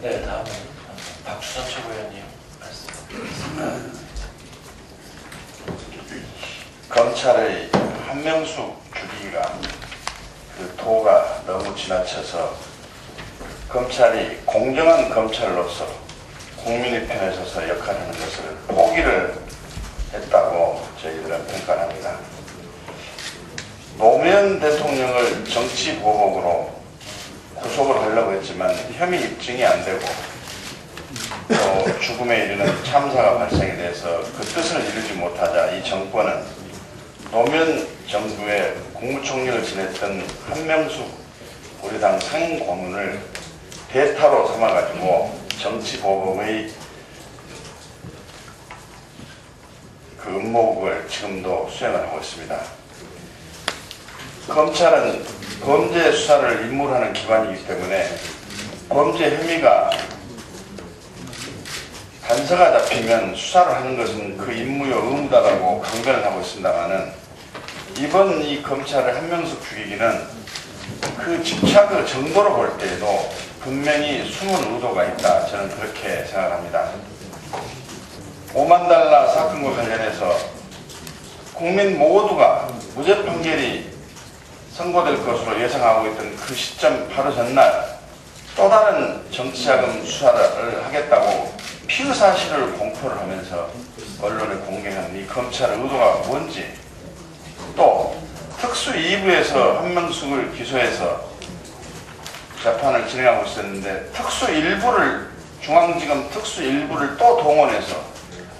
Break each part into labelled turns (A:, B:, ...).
A: 네, 다음은 박주선 최고위원님 말씀.
B: 검찰의 한명숙 죽이기가 그 도가 너무 지나쳐서 검찰이 공정한 검찰로서 국민의 편에 서서 역할하는 것을 포기를 했다고 저희들은 평가합니다. 노무현 대통령을 정치 보복으로 구속을 하려고 했지만 혐의 입증이 안 되고 또 죽음에 이르는 참사가 발생이 돼서 그 뜻을 이루지 못하자 이 정권은 노무현 정부의 국무총리를 지냈던 한명숙 우리 당 상임 고문을 대타로 삼아가지고 정치 보복의 그 음모국을 지금도 수행을 하고 있습니다. 검찰은 범죄 수사를 임무하는 기관이기 때문에 범죄 혐의가 단서가 잡히면 수사를 하는 것은 그 임무요 의무다라고 강변을 하고 있습니다만은 이번 이 검찰의 한명숙 죽이기는 그 집착의 정도로 볼 때에도 분명히 숨은 의도가 있다 저는 그렇게 생각합니다. 5만 달러 사건과 관련해서 국민 모두가 무죄 판결이 선고될 것으로 예상하고 있던 그 시점 바로 전날 또 다른 정치자금 수사를 하겠다고 피의 사실을 공표를 하면서 언론에 공개한 이 검찰의 의도가 뭔지 또 특수 2부에서 한명숙을 기소해서 재판을 진행하고 있었는데 특수 1부를 중앙지검 특수 1부를 또 동원해서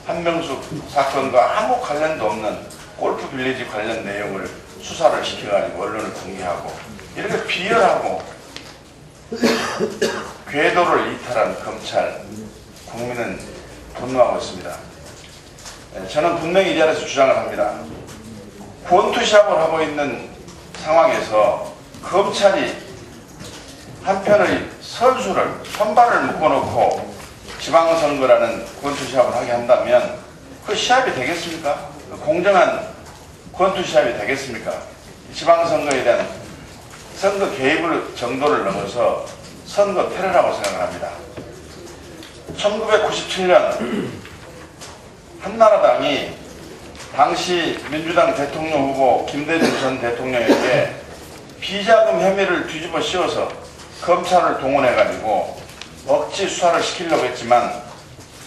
B: 한명숙 사건과 아무 관련도 없는 골프 빌리지 관련 내용을 수사를 시켜가지고 언론을 공개하고 이렇게 비열하고 궤도를 이탈한 검찰 국민은 분노하고 있습니다. 네, 저는 분명히 이 자리에서 주장을 합니다. 권투시합을 하고 있는 상황에서 검찰이 한편의 선수를 선발을 묶어놓고 지방선거라는 권투시합을 하게 한다면 그 시합이 되겠습니까? 그 공정한 권투시합이 되겠습니까? 지방선거에 대한 선거 개입을 정도를 넘어서 선거 테러라고 생각을 합니다. 1997년 한나라당이 당시 민주당 대통령 후보 김대중 전 대통령에게 비자금 혐의를 뒤집어 씌워서 검찰을 동원해가지고 억지 수사를 시키려고 했지만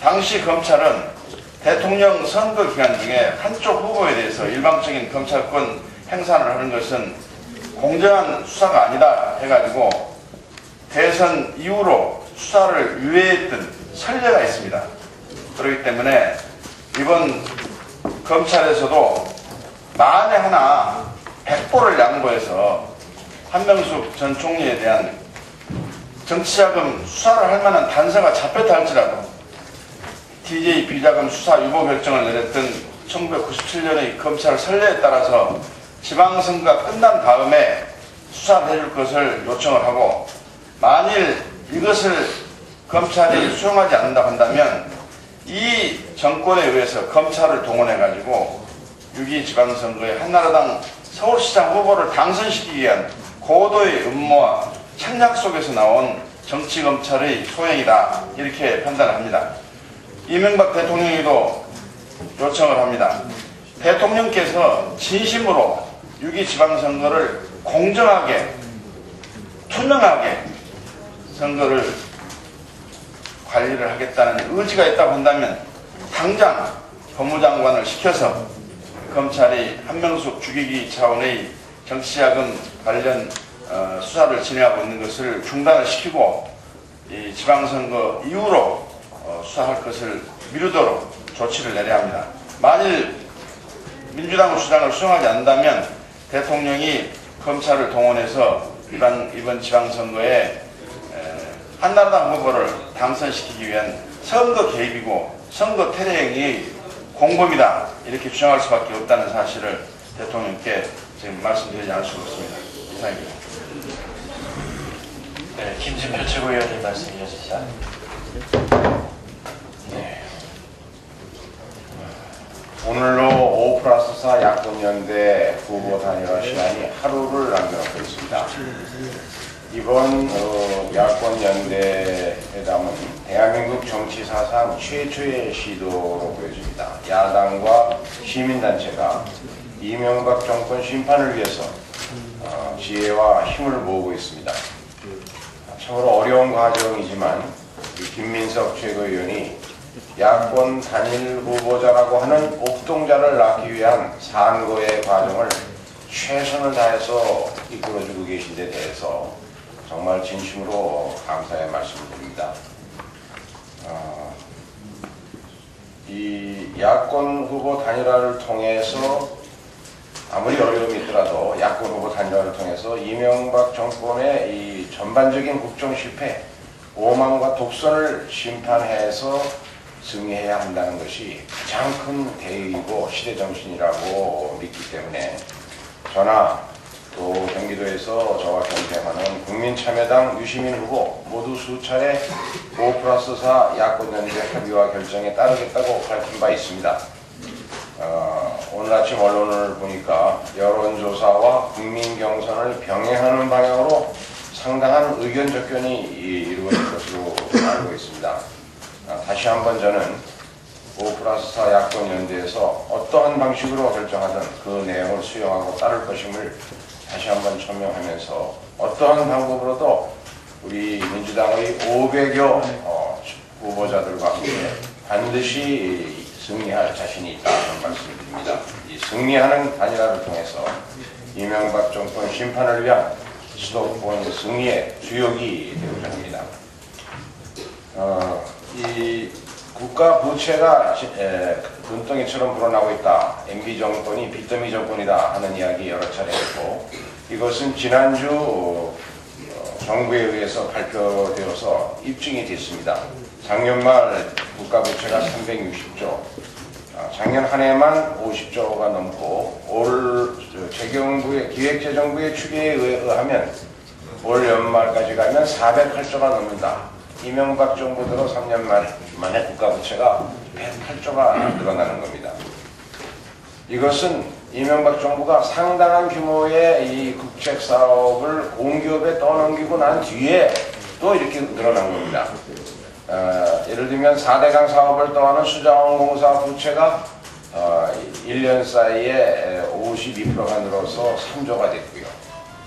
B: 당시 검찰은 대통령 선거 기간 중에 한쪽 후보에 대해서 일방적인 검찰권 행사를 하는 것은 공정한 수사가 아니다 해가지고 대선 이후로 수사를 유예했던 선례가 있습니다. 그렇기 때문에 이번 검찰에서도 만에 하나 백보를 양보해서 한명숙 전 총리에 대한 정치자금 수사를 할 만한 단서가 잡혔다 할지라도 DJ 비자금 수사 유보 결정을 내렸던 1997년의 검찰 선례에 따라서 지방선거가 끝난 다음에 수사를 해줄 것을 요청을 하고 만일 이것을 검찰이 수용하지 않는다 한다면 이 정권에 의해서 검찰을 동원해가지고 6.2 지방선거에 한나라당 서울시장 후보를 당선시키기 위한 고도의 음모와 착략 속에서 나온 정치검찰의 소행이다 이렇게 판단을 합니다. 이명박 대통령이도 요청을 합니다. 대통령께서 진심으로 6.2 지방선거를 공정하게 투명하게 선거를 관리를 하겠다는 의지가 있다고 한다면 당장 법무장관을 시켜서 검찰이 한명숙 죽이기 차원의 정치자금 관련 어, 수사를 진행하고 있는 것을 중단을 시키고 이 지방선거 이후로 어, 수사할 것을 미루도록 조치를 내려야 합니다. 만일 민주당 주장을 수용하지 않는다면 대통령이 검찰을 동원해서 이번, 이번 지방선거에 에, 한나라당 후보를 당선시키기 위한 선거 개입이고 선거 테러 행위의 공범이다 이렇게 주장할 수밖에 없다는 사실을 대통령께 지금 말씀드리지 않을 수가 없습니다. 이상입니다.
A: 네, 김진표 최고위원님 말씀 이어지시죠.
C: 오늘로 5 플러스 4 야권연대 후보 단일화 시간이 하루를 남겨놓고 있습니다. 이번 어, 야권 연대 회담은 대한민국 정치 사상 최초의 시도로 보여집니다. 야당과 시민단체가 이명박 정권 심판을 위해서 어, 지혜와 힘을 모으고 있습니다. 참으로 어려운 과정이지만 이 김민석 최고위원이 야권 단일 후보자라고 하는 옥동자를 낳기 위한 산고의 과정을 최선을 다해서 이끌어주고 계신 데 대해서 정말 진심으로 감사의 말씀을 드립니다. 어, 이 야권 후보 단일화를 통해서 아무리 어려움이 있더라도 야권 후보 단일화를 통해서 이명박 정권의 이 전반적인 국정 실패, 오만과 독선을 심판해서 승리해야 한다는 것이 가장 큰 대의이고 시대 정신이라고 믿기 때문에 저나 또 경기도에서 저와 경쟁하는 국민참여당 유시민 후보 모두 수차례 5 플러스 4 야권 연대 협의와 결정에 따르겠다고 밝힌 바 있습니다. 어, 오늘 아침 언론을 보니까 여론조사와 국민 경선을 병행하는 방향으로 상당한 의견 접견이 이- 이루어질 것으로 알고 있습니다. 아, 다시 한번 저는 5 플러스 4 야권 연대에서 어떠한 방식으로 결정하든 그 내용을 수용하고 따를 것임을 다시 한번 천명하면서 어떠한 방법으로도 우리 민주당의 500여 어, 후보자들과 함께 반드시 승리할 자신이 있다 는 말씀을 드립니다. 이 승리하는 단일화를 통해서 이명박 정권 심판을 위한 수도권 승리의 주역이 되고자 합니다. 어, 이 국가 부채가 눈덩이처럼 불어나고 있다. MB 정권이 빚더미 정권이다 하는 이야기 여러 차례 했고 이것은 지난주 어, 정부에 의해서 발표되어서 입증이 됐습니다. 작년 말 국가 부채가 360조, 아, 작년 한 해만 50조가 넘고 올 저, 재경부의 기획재정부의 추계에 의하면 올 연말까지 가면 408조가 넘는다. 이명박 정부 들어 3년 만에, 국가 부채가 108조가 늘어나는 겁니다. 이것은 이명박 정부가 상당한 규모의 이 국책 사업을 공기업에 떠넘기고 난 뒤에 또 이렇게 늘어난 겁니다. 어, 예를 들면 4대강 사업을 떠하는 수자원공사 부채가 어, 1년 사이에 52%가 늘어서 3조가 됐고요.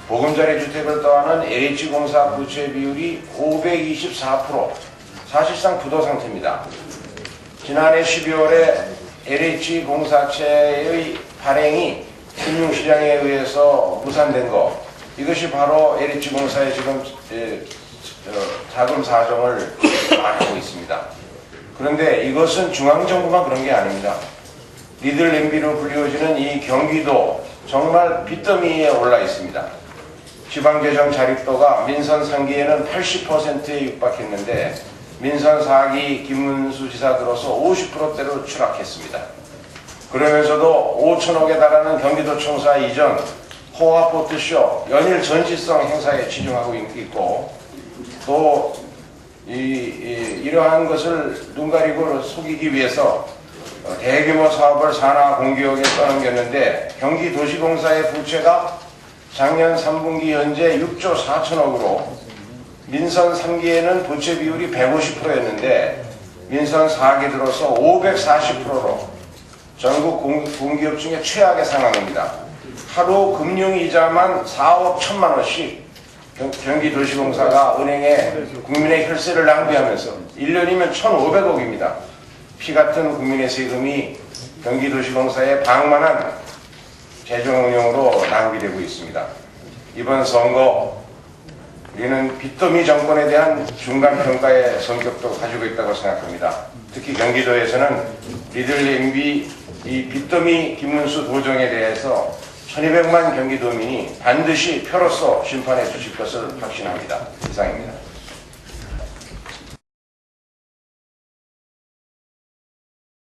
C: 보금자리 주택을 떠하는 LH공사 부채 비율이 524% 사실상 부도 상태입니다. 지난해 12월에 LH 공사채의 발행이 금융시장에 의해서 무산된 거 이것이 바로 LH 공사의 지금 에, 어, 자금 사정을 말하고 있습니다. 그런데 이것은 중앙정부만 그런 게 아닙니다. 리들 램비로 불리워지는 이 경기도 정말 빚더미에 올라 있습니다. 지방재정 자립도가 민선 3기에는 80%에 육박했는데 민선 4기 김문수 지사 들어서 50%대로 추락했습니다. 그러면서도 5천억에 달하는 경기도청사 이전 호화포트쇼 연일 전시성 행사에 치중하고 있- 있고 또 이, 이, 이 러한 것을 눈 가리고 속이기 위해서 어, 대규모 사업을 산하 공기업에 떠넘겼는데 경기도시공사의 부채가 작년 3분기 현재 6조 4천억으로 민선 3기에는 부채 비율이 150%였는데 민선 4기 들어서 540%로 전국 공, 공기업 중에 최악의 상황입니다. 하루 금융이자만 4억 1천만 원씩 경- 경기도시공사가 은행에 국민의 혈세를 낭비하면서 1년이면 1,500억입니다. 피 같은 국민의 세금이 경기도시공사에 방만한 재정 운영으로 낭비되고 있습니다. 이번 선거 우리는 빚더미 정권에 대한 중간 평가의 성격도 가지고 있다고 생각합니다. 특히 경기도에서는 리들 MB 이 빚더미 김문수 도정에 대해서 1200만 경기도민이 반드시 표로서 심판해 주실 것을 확신합니다. 이상입니다.